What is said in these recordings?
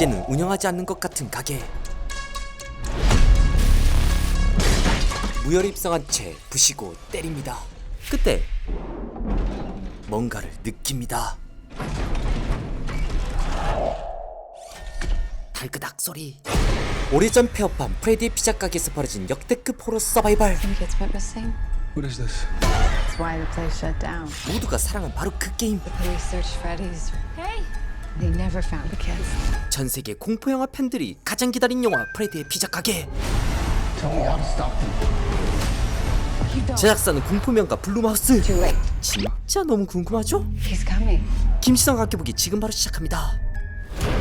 이제는 운영하지 않는 것 같은 가게 무혈 입성한 채 부시고 때립니다 그때 뭔가를 느낍니다 달그닥 소리 오래전 폐업한 프레디의 피자 가게에서 벌어진 역대급 호러 서바이벌 Some kids went missing. What is this? That's why the place shut down. 모두가 사랑한 바로 그 게임 The police searched Freddy's. Hey! They never found the kids. 전 세계 공포 영화 팬들이 가장 기다린 영화 프레디의 피자 가게 Tell me how to stop them. You don't. 제작사는 공포명가 블룸하우스 Too late. 진짜 너무 궁금하죠? He's coming. 김시성 각해보기 지금 바로 시작합니다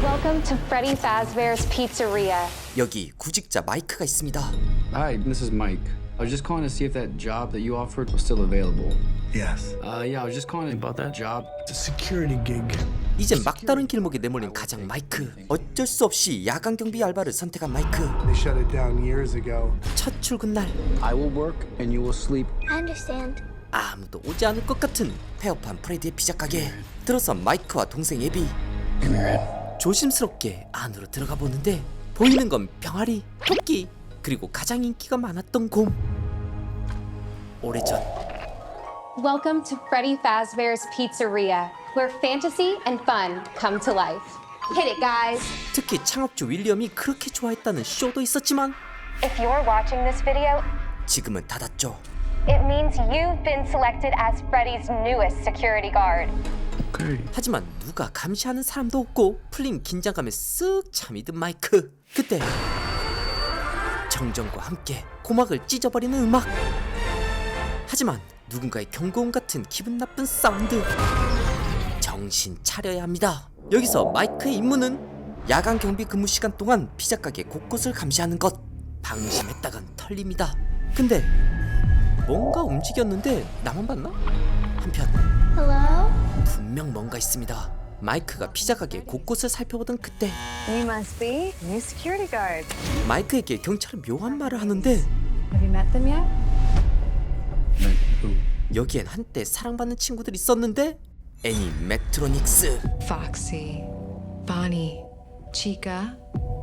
Welcome to Freddy Fazbear's Pizzeria. 여기 구직자 마이크가 있습니다 Hi, this is Mike. I was just calling to see if that job that you offered was still available. Yes. Uh, yeah, I was just calling about that job. It's a security gig. 이제 막다른 길목에 내몰린 가장 마이크 어쩔 수 없이 야간 경비 알바를 선택한 마이크 They shut it down years ago. 첫 출근 날 I will work and you will sleep. I understand. 아무도 오지 않을 것 같은 폐업한 프레디의 피자 가게 들어서 마이크와 동생 예비. 조심스럽게 안으로 들어가 보는데 보이는 건 병아리, 토끼 그리고 가장 인기가 많았던 곰 오래전 Welcome to Freddy Fazbear's Pizzeria, where fantasy and fun come to life. Hit it, guys. 특히 창업주 윌리엄이 그렇게 좋아했다는 쇼도 있었지만 If you're watching this video, 지금은 닫았죠 it means you've been selected as Freddy's newest security guard. Okay. 하지만 누가 감시하는 사람도 없고 풀린 긴장감에 쓱 잠이 든 마이크 그때 정전과 함께 고막을 찢어버리는 음악 하지만 누군가의 경고음 같은 기분 나쁜 사운드 정신 차려야 합니다 여기서 마이크의 임무는 야간 경비 근무 시간 동안 피자 가게 곳곳을 감시하는 것 방심했다간 털립니다 근데 뭔가 움직였는데 나만 봤나? 한편 Hello? 분명 뭔가 있습니다. 마이크가 피자 가게 곳곳을 살펴보던 그때 You must be new security guard. 마이크에게 경찰은 묘한 말을 하는데 Have you met them yet? Who? 여기엔 한때 사랑받는 친구들이 있었는데 애니메트로닉스 Foxy, Bonnie, Chica,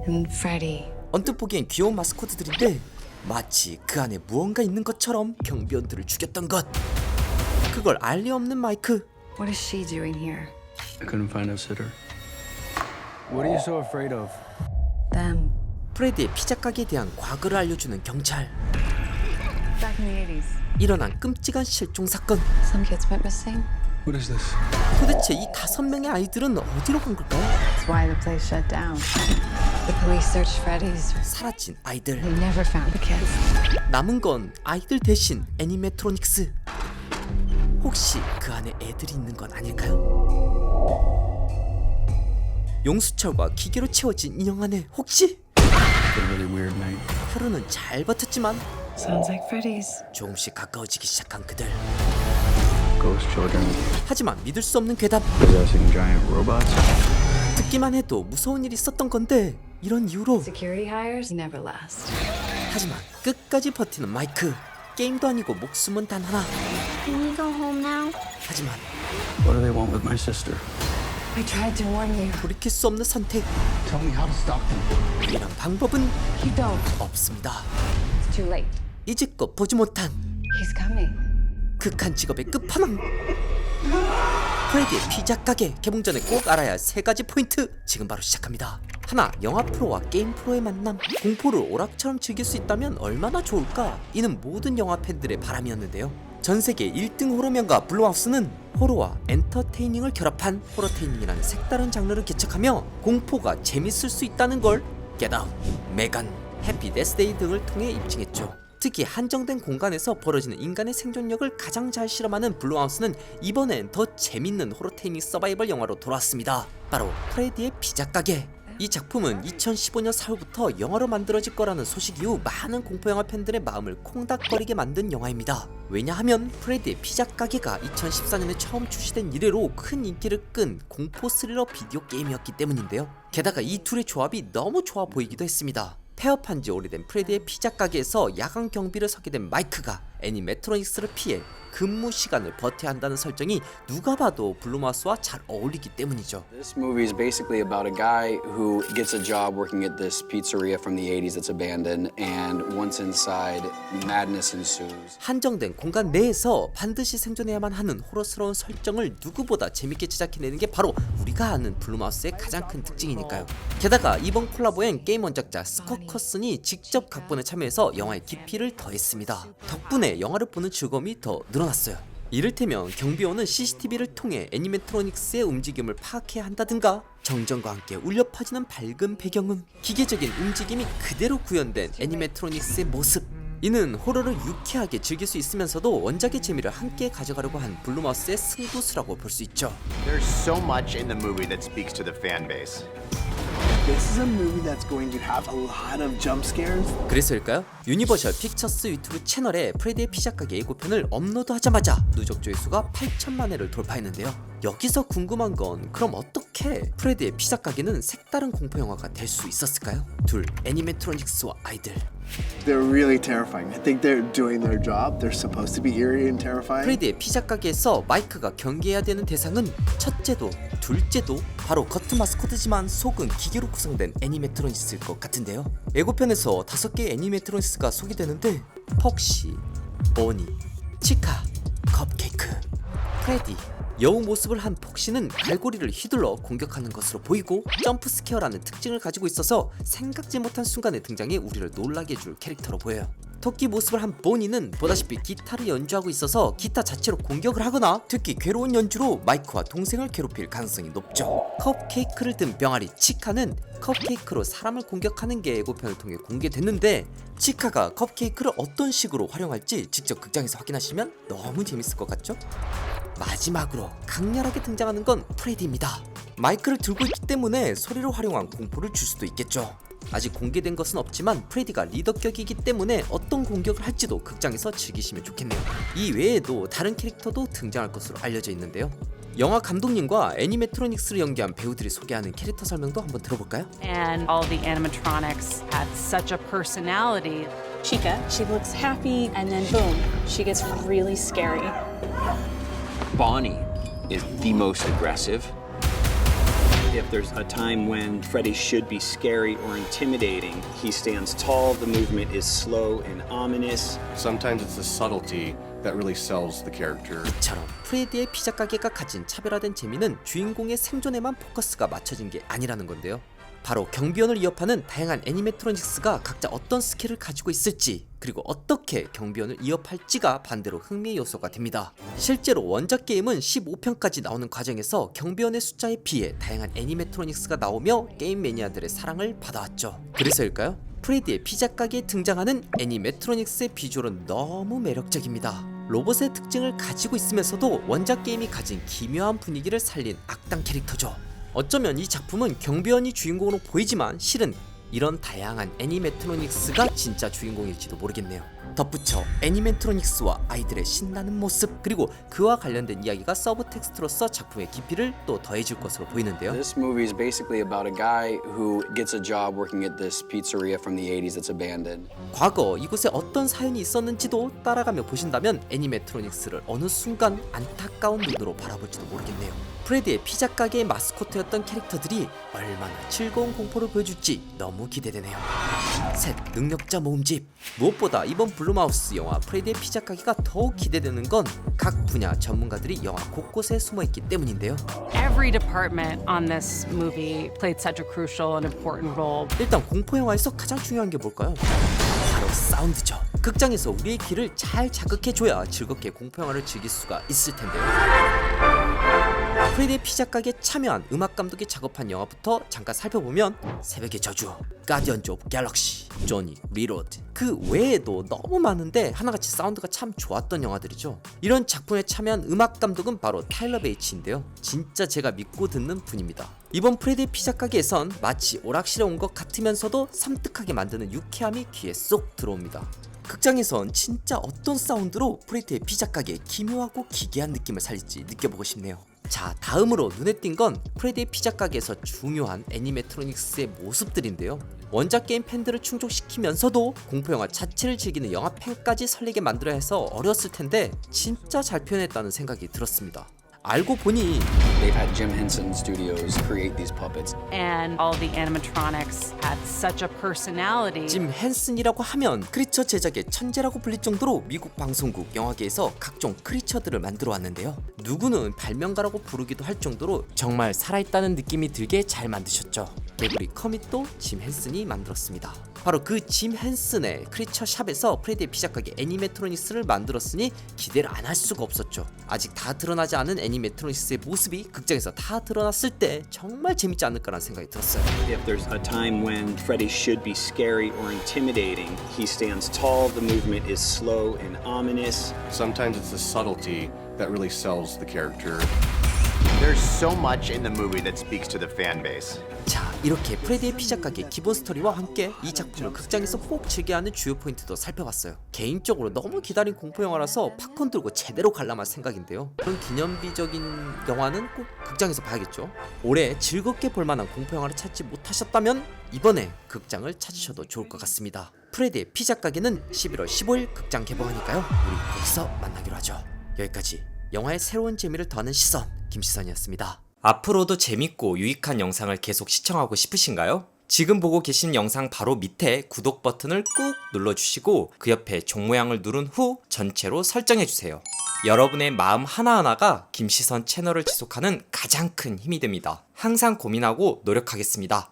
and Freddy. 언뜻 보기엔 귀여운 마스코트들인데 마치 그 안에 무언가 있는 것처럼 경비원들을 죽였던 것 그걸 알리 없는 마이크 What is she doing here? I couldn't find a sitter. What are you so afraid of? Them. 프레디의 피자 가게에 대한 과거를 알려주는 경찰 Back in the 80s. 일어난 끔찍한 실종 사건 Some kids went missing. What is this? 도대체 이 다섯 명의 아이들은 어디로 간 걸까요? That's why the place shut down. The police searched Freddy's. 사라진 아이들 They never found the kids. 남은 건 아이들 대신 애니메트로닉스. 혹시 그 안에 애들이 있는 건 아닐까요? 용수철과 기계로 채워진 인형 안에 혹시 It's a really weird night. 하루는 잘 버텼지만 Sounds like Freddy's. 조금씩 가까워지기 시작한 그들. Ghost children 하지만 믿을 수 없는 괴담. possessing giant robots. 듣기만 해도 무서운 일이 있었던 건데 이런 이유로 Security hires never last. 하지만 끝까지 버티는 마이크. 게임도 아니고 목숨은 단 하나. Can we go home now? 하지만 What do they want with my sister? I tried to warn you. 돌이킬 수 없는 선택. Tell me how to stop them. 이란 방법은 You don't. 없습니다. It's too late. 이제껏 보지 못한 He's coming. 극한 직업의 끝판왕. 프레디의 피자 가게 개봉 전에 꼭 알아야 할 세 가지 포인트 지금 바로 시작합니다. 하나 영화 프로와 게임 프로의 만남. 공포를 오락처럼 즐길 수 있다면 얼마나 좋을까? 이는 모든 영화 팬들의 바람이었는데요. 전 세계 1등 호러명가 블루하우스는 호러와 엔터테이닝을 결합한 호러테이닝이라는 색다른 장르를 개척하며 공포가 재밌을 수 있다는 걸 겟아웃, 메간, 해피 데스데이 등을 통해 입증했죠 특히 한정된 공간에서 벌어지는 인간의 생존력을 가장 잘 실험하는 블루하우스는 이번엔 더 재밌는 호러테이닝 서바이벌 영화로 돌아왔습니다. 바로 프레디의 피자 가게. 이 작품은 2015년 4월부터 영화로 만들어질 거라는 소식 이후 많은 공포영화 팬들의 마음을 콩닥거리게 만든 영화입니다. 왜냐하면 프레디의 피자 가게가 2014년에 처음 출시된 이래로 큰 인기를 끈 공포 스릴러 비디오 게임이었기 때문인데요. 게다가 이 둘의 조합이 너무 좋아 보이기도 했습니다. 폐업한 지 오래된 프레디의 피자 가게에서 야간 경비를 서게 된 마이크가 애니 메트로닉스를 피해 근무 시간을 버텨야 한다는 설정이 누가 봐도 블루마우스와 잘 어울리기 때문이죠. This movie is basically about a guy who gets a job working at this pizzeria from the 80s that's abandoned, and once inside, madness ensues. 한정된 공간 내에서 반드시 생존해야만 하는 호러스러운 설정을 누구보다 재밌게 제작해내는 게 바로 우리가 아는 블루마우스의 가장 큰 특징이니까요. 게다가 이번 콜라보엔 게임 원작자 스컷 커슨이 직접 각본에 참여해서 영화의 깊이를 더했습니다. 덕분에 영화를 보는 즐거움이 더 늘 어났어요. 이를테면 경비원은 CCTV를 통해 애니메트로닉스의 움직임을 파악해야 한다든가 정전과 함께 울려 퍼지는 밝은 배경음 기계적인 움직임이 그대로 구현된 애니메트로닉스의 모습 이는 호러를 유쾌하게 즐길 수 있으면서도 원작의 재미를 함께 가져가려고 한 블루마우스의 승부수라고 볼 수 있죠. There's so much in the movie that speaks to the fan base. 그래서일까요? 유니버셜 픽처스 유튜브 채널에 프레디의 피자 가게 예고편을 업로드하자마자 누적 조회수가 8천만 회를 돌파했는데요. 여기서 궁금한 건 그럼 어떻게 프레디의 피자 가게는 색다른 공포 영화가 될 수 있었을까요? 둘 애니메트로닉스와 아이들 They're really terrifying. I think they're doing their job. They're supposed to be eerie and terrifying. 프레디의 피자 가게에서 마이크가 경계해야 되는 대상은 첫째도 둘째도 바로 겉은 마스코트지만 속은 기계로 구성된 애니메트로닉스일 것 같은데요. 예고편에서 다섯 개의 애니메트로닉스가 소개되는데 퍽시, 보니, 치카, 컵케이크, 프레디 여우 모습을 한 폭시는 갈고리를 휘둘러 공격하는 것으로 보이고 점프 스퀘어라는 특징을 가지고 있어서 생각지 못한 순간에 등장해 우리를 놀라게 해줄 캐릭터로 보여요. 토끼 모습을 한 보니는 보다시피 기타를 연주하고 있어서 기타 자체로 공격을 하거나 특히 괴로운 연주로 마이크와 동생을 괴롭힐 가능성이 높죠. 컵케이크를 든 병아리 치카는 컵케이크로 사람을 공격하는 게 예고편을 통해 공개됐는데 치카가 컵케이크를 어떤 식으로 활용할지 직접 극장에서 확인하시면 너무 재밌을 것 같죠? 마지막으로 강렬하게 등장하는 건 프레디입니다. 마이크를 들고 있기 때문에 소리를 활용한 공포를 줄 수도 있겠죠. 아직 공개된 것은 없지만 프레디가 리더격이기 때문에 어떤 공격을 할지도 극장에서 즐기시면 좋겠네요. 이 외에도 다른 캐릭터도 등장할 것으로 알려져 있는데요. 영화 감독님과 애니메트로닉스를 연기한 배우들이 소개하는 캐릭터 설명도 한번 들어볼까요? and all the animatronics had such a personality. Chica, she looks happy, and then boom, she gets really scary. Bonnie is the most aggressive. If there's a time when Freddy should be scary or intimidating, he stands tall, the movement is slow and ominous. Sometimes it's the subtlety that really sells the character. 이처럼 프레디의 피자 가게가 가진 차별화된 재미는 주인공의 생존에만 포커스가 맞춰진 게 아니라는 건데요. 바로 경비원을 위협하는 다양한 애니메트로닉스가 각자 어떤 스킬을 가지고 있을지 그리고 어떻게 경비원을 위협할지가 반대로 흥미의 요소가 됩니다. 실제로 원작 게임은 15편까지 나오는 과정에서 경비원의 숫자에 비해 다양한 애니메트로닉스가 나오며 게임 매니아들의 사랑을 받아왔죠. 그래서일까요? 프레디의 피자 가게에 등장하는 애니메트로닉스의 비주얼은 너무 매력적입니다. 로봇의 특징을 가지고 있으면서도 원작 게임이 가진 기묘한 분위기를 살린 악당 캐릭터죠. 어쩌면 이 작품은 경비원이 주인공으로 보이지만 실은 이런 다양한 애니메트로닉스가 진짜 주인공일지도 모르겠네요. 덧붙여 애니메트로닉스와 아이들의 신나는 모습 그리고 그와 관련된 이야기가 서브 텍스트로서 작품의 깊이를 또 더해줄 것으로 보이는데요. This movie is basically about a guy who gets a job working at this pizzeria from the 80s that's abandoned. 과거 이곳에 어떤 사연이 있었는지도 따라가며 보신다면 애니메트로닉스를 어느 순간 안타까운 눈으로 바라볼지도 모르겠네요. 프레디의 피자 가게의 마스코트였던 캐릭터들이 얼마나 즐거운 공포를 보여줄지 너무 기대되네요. 셋 능력자 모음집 무엇보다 이번 블루마우스 영화 프레디의 피자 가게가 더욱 기대되는 건 각 분야 전문가들이 영화 곳곳에 숨어 있기 때문인데요. Every department on this movie played such a crucial and important role. 일단 공포 영화에서 가장 중요한 게 뭘까요? 바로 사운드죠. 극장에서 우리의 귀를 잘 자극해줘야 즐겁게 공포 영화를 즐길 수가 있을 텐데요. 프레디의 피자 가게 참여한 음악 감독이 작업한 영화부터 잠깐 살펴보면 새벽의 저주, 가디언즈 오브 갤럭시, 조니, 리로드 그 외에도 너무 많은데 하나같이 사운드가 참 좋았던 영화들이죠. 이런 작품에 참여한 음악 감독은 바로 타일러 베이치인데요. 진짜 제가 믿고 듣는 분입니다. 이번 프레디의 피자 가게에선 마치 오락실에 온 것 같으면서도 섬뜩하게 만드는 유쾌함이 귀에 쏙 들어옵니다. 극장에선 진짜 어떤 사운드로 프레디의 피자 가게의 기묘하고 기괴한 느낌을 살릴지 느껴보고 싶네요. 자 다음으로 눈에 띈 건 프레디의 피자 가게에서 중요한 애니메트로닉스의 모습들인데요. 원작 게임 팬들을 충족시키면서도 공포 영화 자체를 즐기는 영화 팬까지 설레게 만들어야 해서 어려웠을 텐데 진짜 잘 표현했다는 생각이 들었습니다 알고 보니 They've had Jim Henson Studios create these puppets. And all the animatronics had such a personality. 짐 헨슨이라고 하면 크리처 제작의 천재라고 불릴 정도로 미국 방송국 영화계에서 각종 크리처들을 만들어 왔는데요. 누구는 발명가라고 부르기도 할 정도로 정말 살아있다는 느낌이 들게 잘 만드셨죠. 개구리 커밋도 짐 헨슨이 만들었습니다. 바로 그 짐 헨슨의 크리처 샵에서 프레디의 피자 가게 애니메트로닉스를 만들었으니 기대를 안 할 수가 없었죠. 아직 다 드러나지 않은 애니메트로닉스의 모습이 극장에서 다 드러났을 때 정말 재밌지 않을까라는 생각이 들었어요. If there's a time when Freddy should be scary or intimidating, he stands tall, the movement is slow and ominous. Sometimes it's the subtlety that really sells the character. There's so much in the movie that speaks to the fan base. 자 이렇게 프레디의 피자 가게 기본 스토리와 함께 이 작품을 극장에서 꼭 즐겨야 하는 주요 포인트도 살펴봤어요. 개인적으로 너무 기다린 공포 영화라서 팝콘 들고 제대로 관람할 생각인데요. 그런 기념비적인 영화는 꼭 극장에서 봐야겠죠. 올해 즐겁게 볼만한 공포 영화를 찾지 못하셨다면 이번에 극장을 찾으셔도 좋을 것 같습니다. 프레디의 피자 가게는 11월 15일 극장 개봉하니까요. 우리 거기서 만나기로 하죠. 여기까지 영화의 새로운 재미를 더하는 시선 김시선이었습니다. 앞으로도 재밌고 유익한 영상을 계속 시청하고 싶으신가요? 지금 보고 계신 영상 바로 밑에 구독 버튼을 꾹 눌러주시고 그 옆에 종 모양을 누른 후 전체로 설정해주세요. 여러분의 마음 하나하나가 김시선 채널을 지속하는 가장 큰 힘이 됩니다. 항상 고민하고 노력하겠습니다.